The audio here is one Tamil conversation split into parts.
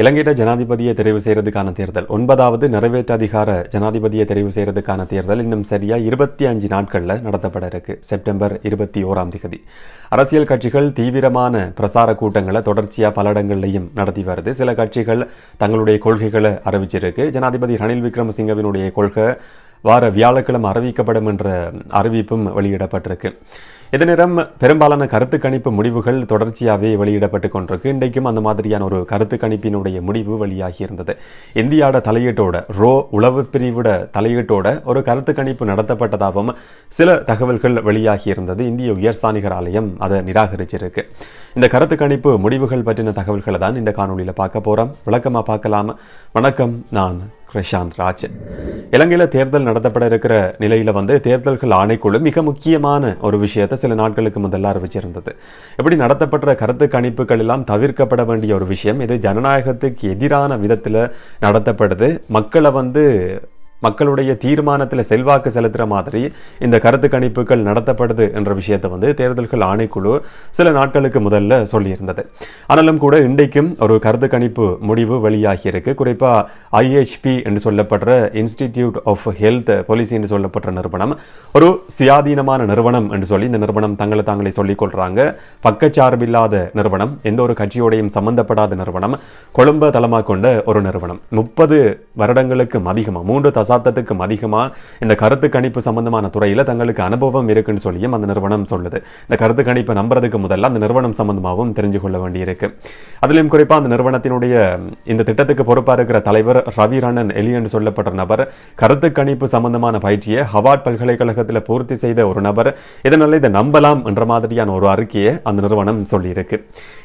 இலங்கையில ஜனாதிபதியை தெரிவு செய்கிறதுக்கான தேர்தல். ஒன்பதாவது நிறைவேற்று அதிகார ஜனாதிபதியை தெரிவு செய்கிறதுக்கான தேர்தல் இன்னும் சரியாக இருபத்தி அஞ்சு நாட்களில் நடத்தப்பட இருக்கு. செப்டம்பர் இருபத்தி ஓராம் தேதி அரசியல் கட்சிகள் தீவிரமான பிரசார கூட்டங்களை தொடர்ச்சியாக பல இடங்கள்லையும் நடத்தி வருது. சில கட்சிகள் தங்களுடைய கொள்கைகளை அறிவிச்சிருக்கு. ஜனாதிபதி ரணில் விக்ரமசிங்கவினுடைய கொள்கை வார வியாழக்கிழமை அறிவிக்கப்படும் என்ற அறிவிப்பும் வெளியிடப்பட்டிருக்கு. இதே நேரம் பெரும்பாலான கருத்து கணிப்பு முடிவுகள் தொடர்ச்சியாகவே வெளியிடப்பட்டு கொண்டிருக்கு. இன்றைக்கும் அந்த மாதிரியான ஒரு கருத்து கணிப்பினுடைய முடிவு வெளியாகி இருந்தது. இந்தியாவோட தலையீட்டோட ரோ உளவு பிரிவோட தலையீட்டோட ஒரு கருத்து கணிப்பு நடத்தப்பட்டதாகவும் சில தகவல்கள் வெளியாகி இருந்தது. இந்திய உயர்ஸ்தானிகர் ஆலயம் அதை நிராகரிச்சிருக்கு. இந்த கருத்து கணிப்பு முடிவுகள் பற்றின தகவல்களை தான் இந்த காணொலியில் பார்க்க போகிறோம் விளக்கமாக பார்க்கலாம். வணக்கம் நான் பிரசாந்த் ராஜ். இலங்கையில் தேர்தல் நடத்தப்பட இருக்கிற நிலையில் வந்து தேர்தல்கள் ஆணைக்குழு மிக முக்கியமான ஒரு விஷயத்தை சில நாட்களுக்கு முதல்ல அறிவிச்சிருந்தது. எப்படி நடத்தப்பட்ட கருத்து கணிப்புகள் எல்லாம் தவிர்க்கப்பட வேண்டிய ஒரு விஷயம் இது ஜனநாயகத்துக்கு எதிரான விதத்தில் நடத்தப்படுது. மக்களை வந்து மக்களுடைய தீர்மானத்தில் செல்வாக்கு செலுத்துகிற மாதிரி இந்த கருத்து கணிப்புகள் நடத்தப்படுது என்ற விஷயத்தை வந்து தேர்தல்கள் ஆணைக்குழு சில நாட்களுக்கு முதல்ல சொல்லியிருந்தது. ஆனாலும் கூட இன்றைக்கும் ஒரு கருத்து கணிப்பு முடிவு வெளியாகி இருக்கு. குறிப்பாக ஐஹெச்பி என்று சொல்லப்படுற இன்ஸ்டிடியூட் ஆஃப் ஹெல்த் பாலிசி என்று சொல்லப்படுற நிறுவனம் ஒரு சுயாதீனமான நிறுவனம் என்று சொல்லி இந்த நிறுவனம் தங்களை தாங்களே சொல்லிக் கொள்றாங்க. பக்கச்சார்பில்லாத நிறுவனம் எந்த ஒரு கட்சியோடையும் சம்பந்தப்படாத நிறுவனம் கொழும்ப தளமாக கொண்ட ஒரு நிறுவனம். முப்பது வருடங்களுக்கும் அதிகமாக மூன்று தசாப்தத்துக்கும் அதிகமாக இந்த கருத்து கணிப்பு சம்பந்தமான துறையில் தங்களுக்கு அனுபவம் இருக்குன்னு சொல்லியும் அந்த நிறுவனம் சொல்லுது. இந்த கருத்து கணிப்பை நம்புறதுக்கு முதல்ல அந்த நிறுவனம் சம்பந்தமாகவும் தெரிஞ்சு கொள்ள வேண்டியிருக்கு. அதுலேயும் குறிப்பாக அந்த நிறுவனத்தினுடைய இந்த திட்டத்துக்கு பொறுப்பாக இருக்கிற தலைவர் ரவி ரண்ணன் எலியன் சொல்லப்பட்ட நபர் கருத்து கணிப்பு சம்பந்தமான பயிற்சியை ஹவார்ட் பல்கலைக்கழகத்தில் பூர்த்தி செய்த ஒரு நபர் இதனால் இதை நம்பலாம் என்ற மாதிரியான ஒரு அறிக்கையை அந்த நிறுவனம் சொல்லியிருக்கு.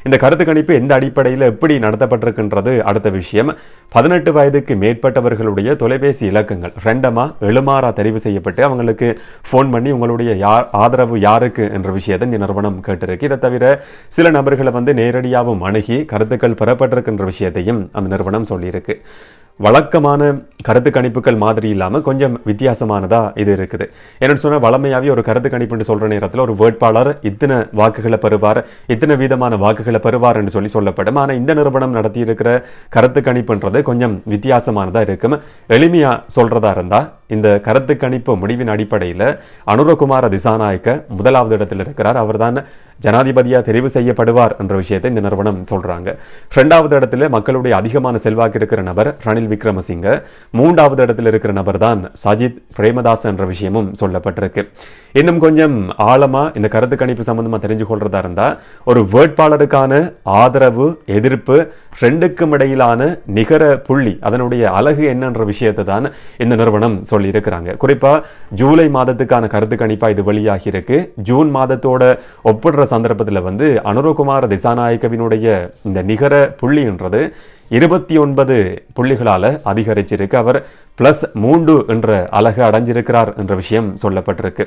இந்த கருத்து கணிப்பு எந்த அடிப்படையில் எப்படி நடத்தப்பட்டிருக்கின்றது அடுத்த விஷயம். பதினெட்டு வயதுக்கு மேற்பட்டவர்களுடைய தொலைபேசி இலக்கங்கள் ரெண்டமா எழுமாறா தெரிவு செய்யப்பட்டு அவங்களுக்கு ஃபோன் பண்ணி உங்களுடைய யார் ஆதரவு யாருக்கு என்ற விஷயத்தை இந்த நிறுவனம் கேட்டிருக்கு. இதை தவிர சில நபர்களை வந்து நேரடியாகவும் அணுகி கருத்துக்கள் பெறப்பட்டிருக்கின்ற விஷயத்தையும் அந்த நிறுவனம் சொல்லியிருக்கு. வழக்கமான கருத்து கணிப்புகள் மாதிரி இல்லாமல் கொஞ்சம் வித்தியாசமானதாக இது இருக்குது. என்னென்னு சொன்னால் வளமையாகவே ஒரு கருத்து கணிப்புன்னு சொல்கிற நேரத்தில் ஒரு வேட்பாளர் இத்தனை வாக்குகளை பெறுவார் இத்தனை விதமான வாக்குகளை பெறுவார் என்று சொல்லி சொல்லப்படும். ஆனால் இந்த நிறுவனம் நடத்தியிருக்கிற கருத்து கணிப்புன்றது கொஞ்சம் வித்தியாசமானதாக இருக்கும். எளிமையாக சொல்கிறதா இருந்தால் இந்த கருத்து கணிப்பு முடிவின் அடிப்படையில் அனுரகுமார திசாநாயக்க முதலாவது இடத்தில் இருக்கிறார். அவர்தான் ஜனாதிபதியாக தெரிவு செய்யப்படுவார் என்ற விஷயத்தை இந்த நிறுவனம் சொல்றாங்க. ரெண்டாவது இடத்துல மக்களுடைய அதிகமான செல்வாக்கு இருக்கிற நபர் ரணில் விக்ரமசிங்க. மூன்றாவது இடத்துல இருக்கிற நபர் தான் சஜித் பிரேமதாஸ் என்ற விஷயமும் சொல்லப்பட்டிருக்கு. இன்னும் கொஞ்சம் ஆழமா இந்த கருத்து கணிப்பு சம்பந்தமாக தெரிஞ்சு கொள்றதா இருந்தா ஒரு வேட்பாளருக்கான ஆதரவு எதிர்ப்பு ரெண்டுக்கும் இடையிலான நிகர புள்ளி அதனுடைய அழகு என்னன்ற விஷயத்தை தான் இந்த நிறுவனம் சொல்ல இருக்கிறாங்க. குறிப்பாக ஜூலை மாதத்துக்கான கருத்து கணிப்பாக இது வெளியாகி இருக்கு. ஜூன் மாதத்தோட ஒப்பிடுற சந்தர்ப்பத்தில் வந்து அனுரகுமார திசாநாயக்கவினுடைய இந்த நிகர புள்ளின்றது இருபத்தி ஒன்பது புள்ளிகளால் அதிகரிச்சிருக்கு. அவர் ப்ளஸ் மூன்று என்ற அழகு அடைஞ்சிருக்கிறார் என்ற விஷயம் சொல்லப்பட்டிருக்கு.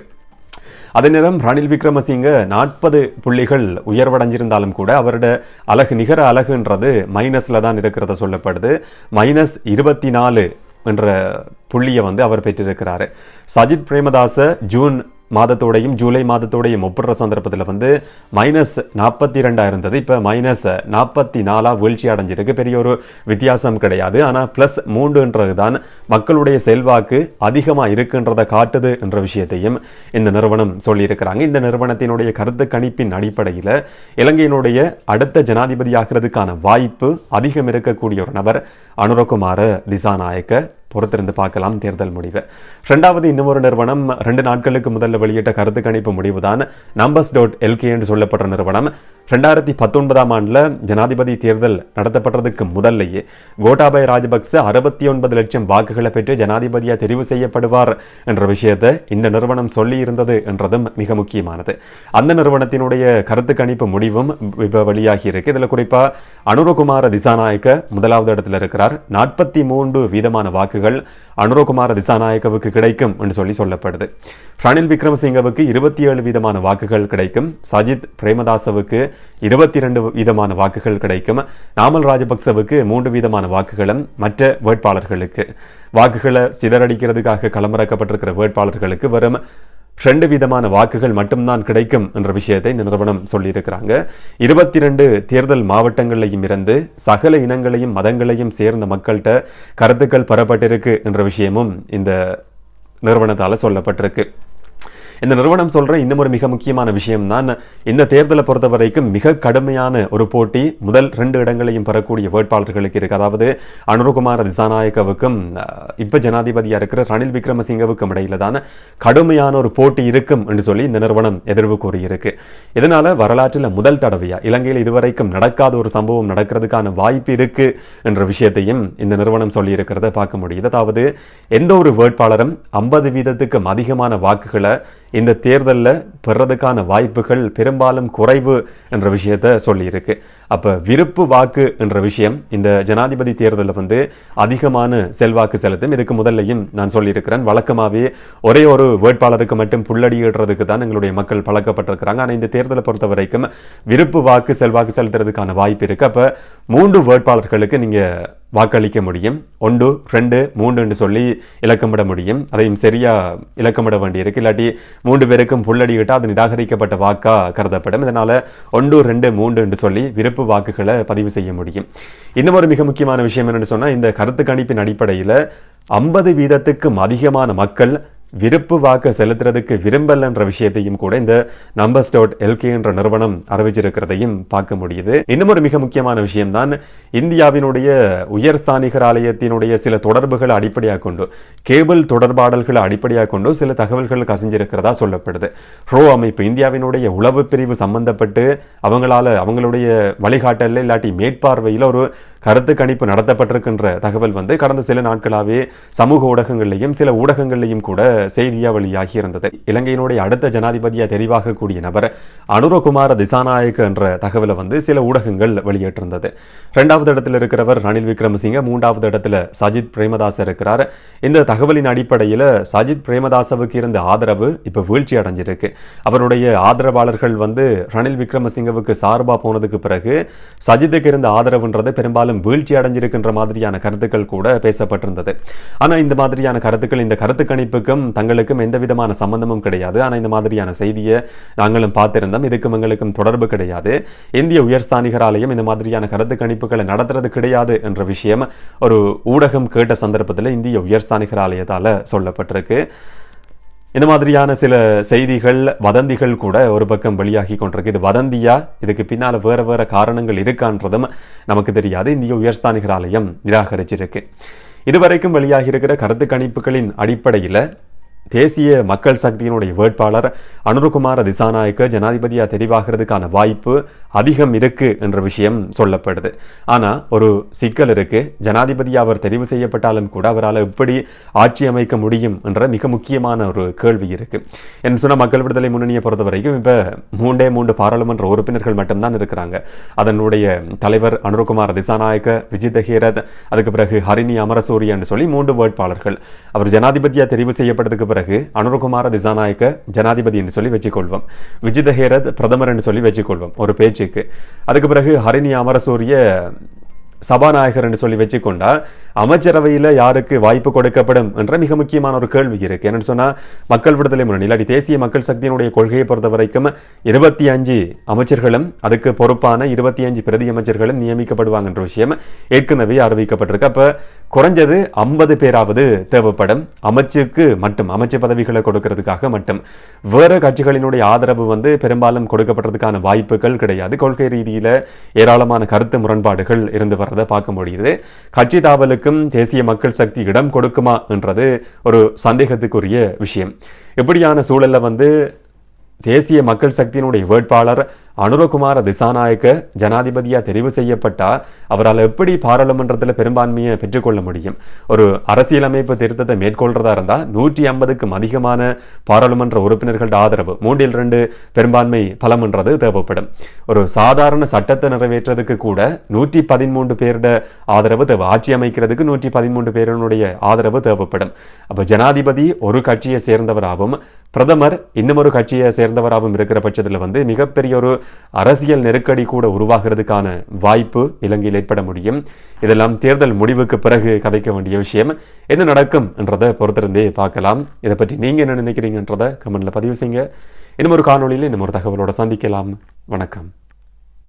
அதே நேரம் ரணில் விக்ரமசிங்க நாற்பது புள்ளிகள் உயர்வடைஞ்சிருந்தாலும் கூட அவரோட அழகு நிகர அழகுன்றது மைனஸில் தான் இருக்கிறத சொல்லப்படுது. மைனஸ் இருபத்தி நாலு என்ற புள்ளியை வந்து அவர் பெற்றிருக்கிறாரு. சஜித் பிரேமதாச ஜூன் மாதத்தோடையும் ஜூலை மாதத்தோடையும் ஒப்பிடுற சந்தர்ப்பத்தில் வந்து மைனஸ் நாற்பத்தி ரெண்டாக இருந்தது. இப்போ மைனஸ் நாற்பத்தி நாலாக வீழ்ச்சி அடைஞ்சிருக்கு. பெரிய ஒரு வித்தியாசம் கிடையாது. ஆனால் ப்ளஸ் மூன்றுன்றது தான் மக்களுடைய செல்வாக்கு அதிகமாக இருக்குன்றதை காட்டுது என்ற விஷயத்தையும் இந்த நிறுவனம் சொல்லியிருக்கிறாங்க. இந்த நிறுவனத்தினுடைய கருத்து கணிப்பின் அடிப்படையில் இலங்கையினுடைய அடுத்த ஜனாதிபதி ஆகிறதுக்கான வாய்ப்பு அதிகம் இருக்கக்கூடிய ஒரு நபர் அனுரகுமார திசாநாயக்க பொறுத்திருந்து பார்க்கலாம் தேர்தல் முடிவு. ரெண்டாவது இன்னொரு நிறுவனம் ரெண்டு நாட்களுக்கு முதல்ல வெளியிட்ட கருத்து கணிப்பு முடிவு தான் நம்பர்ஸ் டாட் எல்கே என்று சொல்லப்பட்ட நிறுவனம். ரெண்டாயிரத்தி பத்தொன்பதாம் ஆண்டில் ஜனாதிபதி தேர்தல் நடத்தப்பட்டதுக்கு முதல்லையே கோட்டாபய ராஜபக்ச அறுபத்தி ஒன்பது லட்சம் வாக்குகளை பெற்று ஜனாதிபதியாக தெரிவு செய்யப்படுவார் என்ற விஷயத்தை இந்த நிறுவனம் சொல்லி இருந்தது என்றதும் மிக முக்கியமானது. அந்த நிறுவனத்தினுடைய கருத்து கணிப்பு முடிவும் இப்போ வெளியாகி இருக்கு. இதில் குறிப்பாக அனுரகுமார திசாநாயக்க முதலாவது இடத்துல இருக்கிறார். நாற்பத்தி மூன்று வீதமான வாக்குகள் அனுரகுமார திசாநாயக்கவுக்கு கிடைக்கும் என்று சொல்லி சொல்லப்படுது. ரணில் விக்ரமசிங்கவுக்கு இருபத்தி ஏழு வீதமான வாக்குகள் கிடைக்கும். சஜித் பிரேமதாசவுக்கு இருபத்தி இரண்டு வீதமான வாக்குகள் கிடைக்கும். நாமல் ராஜபக்சவுக்கு மூன்று வீதமான வாக்குகளும் மற்ற வேட்பாளர்களுக்கு. வாக்குகளை சிதறடிக்கிறதுக்காக களமிறக்கப்பட்டிருக்கிற வேட்பாளர்களுக்கு வரும் ரெண்டு விதமான வாக்குகள் மட்டும்தான் கிடைக்கும் என்ற விஷயத்தை இந்த நிறுவனம் சொல்லியிருக்கிறாங்க. இருபத்தி ரெண்டு தேர்தல் மாவட்டங்களையும் இருந்து சகல இனங்களையும் மதங்களையும் சேர்ந்த மக்கள்கிட்ட கருத்துக்கள் பெறப்பட்டிருக்கு என்ற விஷயமும் இந்த நிறுவனத்தால் சொல்லப்பட்டிருக்கு. இந்த நிறுவனம் சொல்ற இன்னும் ஒரு மிக முக்கியமான விஷயம் தான் இந்த தேர்தலை பொறுத்த வரைக்கும் மிக கடுமையான ஒரு போட்டி முதல் ரெண்டு இடங்களையும் பெறக்கூடிய வேட்பாளர்களுக்கு இருக்குது அதாவது அனுருகுமார் திசாநாயக்கவுக்கும் இப்போ ஜனாதிபதியாக ஜனாதிபதியா இருக்கிற ரணில் விக்ரமசிங்கவுக்கும் இடையில தான் கடுமையான ஒரு போட்டி இருக்கும் என்று சொல்லி இந்த நிறுவனம் எதிர்வு கூறியிருக்கு. இதனால வரலாற்றில் முதல் தடவையா இலங்கையில் இதுவரைக்கும் நடக்காத ஒரு சம்பவம் நடக்கிறதுக்கான வாய்ப்பு இருக்கு என்ற விஷயத்தையும் இந்த நிறுவனம் சொல்லி இருக்கிறத பார்க்க முடியுது. அதாவது எந்த ஒரு வேட்பாளரும் ஐம்பது வீதத்துக்கும் அதிகமான வாக்குகளை இந்த தேர்தலில் பெறதுக்கான வாய்ப்புகள் பெரும்பாலும் குறைவு என்ற விஷயத்த சொல்லியிருக்கு. அப்போ விருப்பு வாக்கு என்ற விஷயம் இந்த ஜனாதிபதி தேர்தலில் வந்து அதிகமான செல்வாக்கு செலுத்தும். இதுக்கு முதல்லையும் நான் சொல்லியிருக்கிறேன். வழக்கமாகவே ஒரே ஒரு வேட்பாளருக்கு மட்டும் புள்ளடியிடுறதுக்கு தான் எங்களுடைய மக்கள் பழக்கப்பட்டிருக்கிறாங்க. ஆனால் இந்த தேர்தலை பொறுத்த வரைக்கும் விருப்பு வாக்கு செல்வாக்கு செலுத்துறதுக்கான வாய்ப்பு இருக்குது அப்போ மூன்று வேட்பாளர்களுக்கு நீங்கள் வாக்களிக்க முடியும். ஒன்று ரெண்டு மூன்றுன்னு சொல்லி இலக்கமிட முடியும். அதையும் சரியாக இலக்கமிட வேண்டியிருக்கு. இல்லாட்டி மூன்று பேருக்கும் புள்ளடியிட்டால் அது நிராகரிக்கப்பட்ட வாக்காக கருதப்படும். இதனால் ஒன்று ரெண்டு மூன்று என்று சொல்லி விருப்பு வாக்குகளை பதிவு செய்ய முடியும். இன்னும் ஒரு மிக முக்கியமான விஷயம் என்னென்னு சொன்னால் இந்த கருத்து கணிப்பின் அடிப்படையில் ஐம்பது வீதத்துக்கும் அதிகமான மக்கள் விருப்பு வாக்கு செலுத்துறதுக்கு விரும்பல் என்ற விஷயத்தையும் கூட இந்த நம்பர்ஸ் டாட் எல்கே என்ற நிறுவனம் அறிவிச்சிருக்கிறதையும் பார்க்க முடியுது. இன்னும் ஒரு மிக முக்கியமான விஷயம்தான் இந்தியாவினுடைய உயர் ஸ்தானிகர் ஆலயத்தினுடைய சில தொடர்புகளை அடிப்படையாக கொண்டு கேபிள் தொடர்பாடல்களை அடிப்படையாக கொண்டு சில தகவல்கள் கசிஞ்சிருக்கிறதா சொல்லப்படுது. ரோ அமைப்பு இந்தியாவினுடைய உளவு பிரிவு சம்பந்தப்பட்டு அவங்களால அவங்களுடைய வழிகாட்டல இல்லாட்டி மேற்பார்வையில் ஒரு கருத்து கணிப்பு நடத்தப்பட்டிருக்கின்ற தகவல் வந்து கடந்த சில நாட்களாகவே சமூக ஊடகங்கள்லையும் சில ஊடகங்கள்லையும் கூட செய்தியாக வெளியாகி இருந்தது. இலங்கையினுடைய அடுத்த ஜனாதிபதியா தெரிவாகக்கூடிய நபர் அனுரகுமார திசாநாயக்க என்ற தகவலை வந்து சில ஊடகங்கள் வெளியிட்டிருந்தது. இரண்டாவது இடத்துல இருக்கிறவர் ரணில் விக்ரமசிங்க மூன்றாவது இடத்துல சஜித் பிரேமதாஸ் இருக்கிறார். இந்த தகவலின் அடிப்படையில் சஜித் பிரேமதாசவுக்கு இருந்த ஆதரவு இப்போ வீழ்ச்சி அடைஞ்சிருக்கு. அவருடைய ஆதரவாளர்கள் வந்து ரணில் விக்ரமசிங்கவுக்கு சார்பா போனதுக்கு பிறகு சஜித்துக்கு இருந்த ஆதரவுன்றது பெரும்பாலும் வீழ்ச்சி அடைஞ்சிருக்கின்ற மாதிரியான கருத்துக்கள் கூட பேசப்பட்டிருந்தது. ஆனால் இந்த மாதிரியான கருத்துக்கள் இந்த கருத்து கணிப்புக்கும் தங்களுக்கும் எந்த விதமான சம்பந்தமும் கிடையாது. ஆனால் இந்த மாதிரியான செய்தியை நாங்களும் பார்த்திருந்தோம். இதுக்கும் எங்களுக்கும் தொடர்பு கிடையாது. இந்திய உயர்ஸ்தானிகராலையும் இந்த மாதிரியான கருத்து கணிப்புகளை நடத்துறது கிடையாது என்ற விஷயம் ஒரு ஊடகம் கேட்ட சந்தர்ப்பத்தில் இந்திய உயர்ஸ்தானிகராலயத்தால் சொல்லப்பட்டிருக்கு. இந்த மாதிரியான சில செய்திகள் வதந்திகள் கூட ஒரு பக்கம் வெளியாகி கொண்டிருக்கு. இது வதந்தியா? இதுக்கு பின்னால வேற வேற காரணங்கள் இருக்கான்றதும் நமக்கு தெரியாது. இந்திய உயர்ஸ்தானிகர் ஆலயம் நிராகரிச்சிருக்கு. இதுவரைக்கும் வெளியாகி இருக்கிற கருத்து கணிப்புகளின் அடிப்படையில் தேசிய மக்கள் சக்தியினுடைய வேட்பாளர் அனுருகுமார திசாநாயக்க ஜனாதிபதியாக தெரிவாகிறதுக்கான வாய்ப்பு அதிகம் இருக்கு என்ற விஷயம் சொல்லப்படுது. ஆனால் ஒரு சிக்கல் இருக்கு. ஜனாதிபதியாக அவர் தெரிவு செய்யப்பட்டாலும் கூட அவரால் எப்படி ஆட்சி அமைக்க முடியும் என்ற மிக முக்கியமான ஒரு கேள்வி இருக்கு. என்று சொன்ன மக்கள் விடுதலை முன்னணியை பொறுத்த வரைக்கும் இப்போ மூன்றே மூன்று பாராளுமன்ற உறுப்பினர்கள் மட்டும்தான் இருக்கிறாங்க. அதனுடைய தலைவர் அனுருகுமார் திசாநாயக்க விஜித் ஹேரத் அதுக்கு பிறகு ஹரிணி அமரசூரி என்று சொல்லி மூன்று வேட்பாளர்கள். அவர் ஜனாதிபதியாக தெரிவு செய்யப்பட்டதுக்கு பிறகு அனுரகுமார திசாநாயக்க ஜனாதிபதி என்று சொல்லி வச்சுக்கொள்வோம். விஜித ஹேரத் பிரதமர் என்று சொல்லி வச்சுக்கொள்வோம் ஒரு பேச்சுக்கு. அதுக்கு பிறகு ஹரிணி அமரசூரிய சபாநாயகர் என்று சொல்லி வச்சுக்கொண்டா அமைச்சரவையில் யாருக்கு வாய்ப்பு கொடுக்கப்படும் என்ற மிக முக்கியமான ஒரு கேள்வி இருக்கு. என்னன்னு சொன்னால் மக்கள் விடுதலை முன்னணி இல்லாட்டி தேசிய மக்கள் சக்தியினுடைய கொள்கையை பொறுத்த வரைக்கும் இருபத்தி அஞ்சு அமைச்சர்களும் அதுக்கு பொறுப்பான இருபத்தி அஞ்சு பிரதி அமைச்சர்களும் நியமிக்கப்படுவாங்கன்ற விஷயம் ஏற்கனவே அறிவிக்கப்பட்டிருக்கு. அப்போ குறைஞ்சது ஐம்பது பேராவது தேவைப்படும். அமைச்சுக்கு மட்டும் அமைச்சு பதவிகளை கொடுக்கறதுக்காக மட்டும். வேறு கட்சிகளினுடைய ஆதரவு வந்து பெரும்பாலும் கொடுக்கப்படுறதுக்கான வாய்ப்புகள் கிடையாது. கொள்கை ரீதியில் ஏராளமான கருத்து முரண்பாடுகள் இருந்து வர்றதை பார்க்க முடியுது. கட்சி தாவலுக்கும் தேசிய மக்கள் சக்தி இடம் கொடுக்குமா என்றது ஒரு சந்தேகத்துக்குரிய விஷயம். இப்படியான சூழல்ல வந்து தேசிய மக்கள் சக்தியினுடைய வேட்பாளர் அனுரகுமார திசாநாயக்க ஜனாதிபதியாக தெரிவு செய்யப்பட்டால் அவரால் எப்படி பாராளுமன்றத்தில் பெரும்பான்மையை பெற்றுக்கொள்ள முடியும்? ஒரு அரசியலமைப்பு திருத்தத்தை மேற்கொள்றதா இருந்தால் நூற்றி ஐம்பதுக்கும் அதிகமான பாராளுமன்ற உறுப்பினர்களோட ஆதரவு மூன்றில் ரெண்டு பெரும்பான்மை பலம்ன்றது தேவைப்படும். ஒரு சாதாரண சட்டத்தை நிறைவேற்றதுக்கு கூட நூற்றி பதிமூன்று பேரோட ஆதரவு தேவை. ஆட்சி அமைக்கிறதுக்கு நூற்றி பதிமூன்று பேருடைய ஆதரவு தேவைப்படும். அப்போ ஜனாதிபதி ஒரு கட்சியை சேர்ந்தவராகவும் பிரதமர் இன்னும் ஒரு கட்சியை சேர்ந்தவராகவும் இருக்கிற பட்சத்தில் வந்து மிகப்பெரிய ஒரு அரசியல் நெருக்கடி கூட உருவாகிறதுக்கான வாய்ப்பு இலங்கையில் ஏற்பட முடியும். இதெல்லாம் தேர்தல் முடிவுக்கு பிறகு கதைக்க வேண்டிய விஷயம். என்ன நடக்கும் என்றதை பொறுத்திருந்தே பார்க்கலாம். இதை பற்றி நீங்கள் என்ன நினைக்கிறீங்கன்றதை கமெண்ட்ல பதிவு செய்யுங்க. இன்னும் ஒரு காணொலியில் இன்னும் ஒரு தகவலோட சந்திக்கலாம். வணக்கம்.